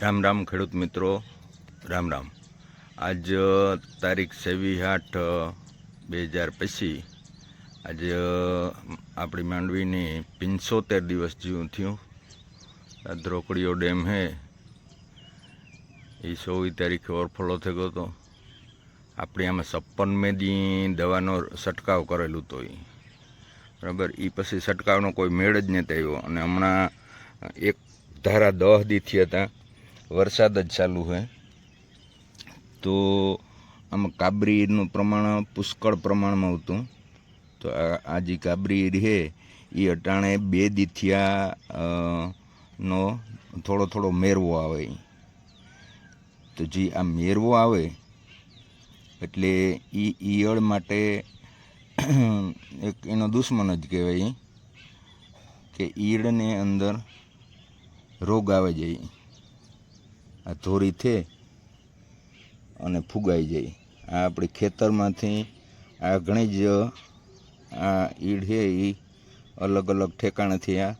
રામ રામ ખેડૂત મિત્રો, રામ રામ. આજ તારીખ છવ્વીસ આઠ બે હજાર પછી આજે આપણી માંડવીની પંચોતેર દિવસ જેવું થયું. ધ્રોકડીઓ ડેમ હે. એ સોવી તારીખે ઓવરફ્લો થઈ ગયો હતો. આપણે આમાં છપ્પન મેદી દવાનો છંટકાવ કરેલું તો એ બરાબર? એ પછી છંટકાવનો કોઈ મેળ જ નથી આવ્યો. અને હમણાં એક ધારા દહ દીથી હતા. વરસાદ જ ચાલુ છે. તો આમાં કાબરીનું પ્રમાણ પુષ્કળ પ્રમાણમાં હતું. તો આ જે કાબરી છે એ અટાણે બે દીથિયા નો થોડો થોડો મેરવો આવે. તો જે આ મેરવો આવે, એટલે એ ઈયળ માટે એક એનો દુશ્મન જ કહેવાય. કે ઈયળને અંદર રોગ આવે જાય. આ ધોરી થે અને ફુગાઈ જાય. આ આપણી ખેતરમાંથી આ ઘણી જ, આ ઈડ છે એ અલગ અલગ ઠેકાણેથી આ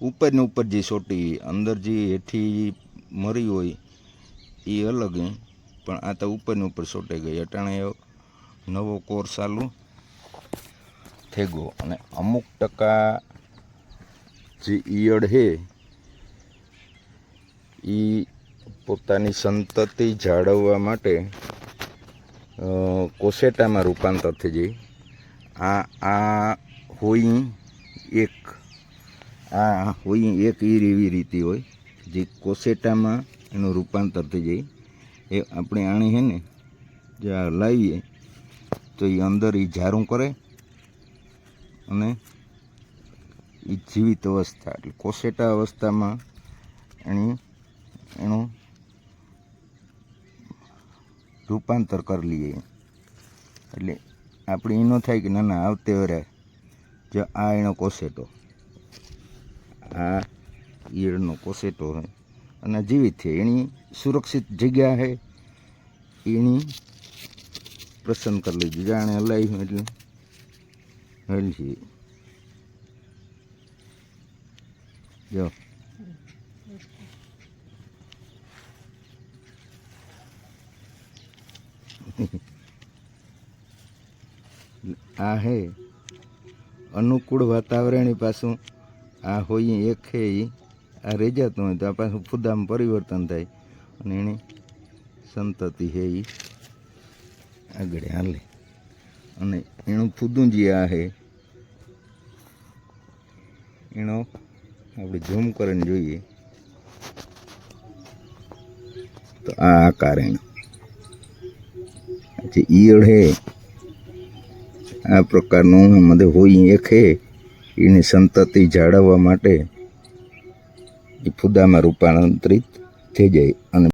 ઉપરની ઉપર જે સોટી અંદર જે હેઠી મરી હોય એ અલગ પણ આ તો ઉપરની ઉપર સોટે ગઈ. અટાણે નવો કોર્સ ચાલુ થઈ ગયો. અને અમુક ટકા જે ઈયળ છે એ પોતાની સંતતિ જાળવવા માટે કોસેટામાં રૂપાંતર થઈ જાય આ આ હોઈ એક, આ હોઈ એક ઈર એવી રીતિ હોય, જે કોસેટામાં એનું રૂપાંતર થઈ જાય એ આપણે આણી છે ને, જે આ લાવીએ તો એ અંદર એ ઝારું કરે, અને એ જીવિત અવસ્થા, એટલે કોસેટા અવસ્થામાં એની એનું રૂપાંતર કરી લઈએ. એટલે આપણે એનો થાય કે ના ના આવતે વરે જો આ એનો કોસેટો. આ ઈયળનો કોસેટો હોય અને જીવિત છે. એની સુરક્ષિત જગ્યા છે એની પસંદ કરી લીધી. જાણે હલાવી એટલે હલ છે. જો. આ હે. અનુકૂળ વાતાવરણી પાછું આ હોય એક હે એ આ રહી જતું હોય તો આ પાછું ફુદામાં પરિવર્તન થાય. અને એની સંતતિ છે એ આગળ હાલે. અને એનું ફૂદું જે આ છે એનો આપણે ઝૂમ કરીને જોઈએ. તો આ આકાર એનો. જે ઈયળ હે, આ પ્રકારનું મધે હોય એક હે, એની સંતતિ જાળવવા માટે એ ફુદામાં રૂપાંતરિત થઈ જાય અને